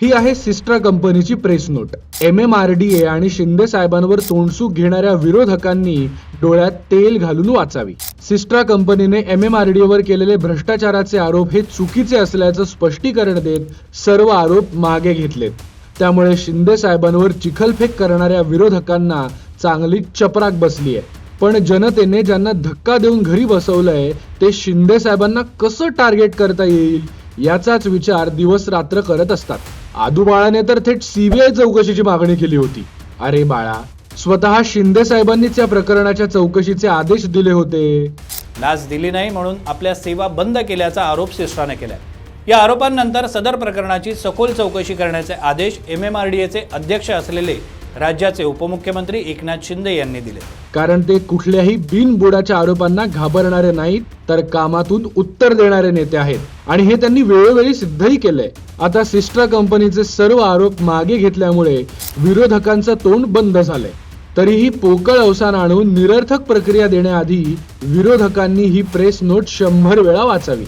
ही आहे सिस्ट्रा कंपनीची press note. M M R D A आणि शिंदे साहेबांवर तोंडसूक घेणाऱ्या विरोधकांनी डोळ्यात तेल घालून वाचावी. सिस्ट्रा कंपनीने एम एम आर डी वर केलेले भ्रष्टाचाराचे आरोप हे चुकीचे असल्याचं स्पष्टीकरण देत सर्व आरोप मागे घेतलेत. त्यामुळे शिंदे साहेबांवर चिखलफेक करणाऱ्या विरोधकांना चांगली चपराक बसली आहे. पण जनतेने ज्यांना धक्का देऊन घरी बसवलंय ते शिंदे साहेबांना कसं टार्गेट करता येईल याचाच विचार दिवस रात्र करत असतात. आदू बाळाने तर थेट सीबीआय चौकशीची मागणी केली होती. अरे बाळा स्वतः शिंदे साहेबांनीच या प्रकरणाच्या चौकशीचे आदेश दिले होते. लाच दिली नाही म्हणून आपल्या सेवा बंद केल्याचा आरोप सिस्ट्राने केलाय. या आरोपांनंतर सदर प्रकरणाची सखोल चौकशी करण्याचे आदेश एम एम आर डी एचे अध्यक्ष असलेले राज्याचे उपमुख्यमंत्री एकनाथ शिंदे यांनी दिले. कारण ते कुठल्याही बिनबुडाच्या आरोपांना घाबरणारे नाहीत तर कामातून उत्तर देणारे नेते आहेत. आणि हे त्यांनी वेळोवेळी सिद्धही केलंय. आता सिस्ट्रा कंपनीचे सर्व आरोप मागे घेतल्यामुळे विरोधकांचं तोंड बंद झालंय. तरीही पोकळ अवसान आणून निरर्थक प्रक्रिया देण्याआधी विरोधकांनी ही प्रेस नोट शंभर वेळा वाचावी.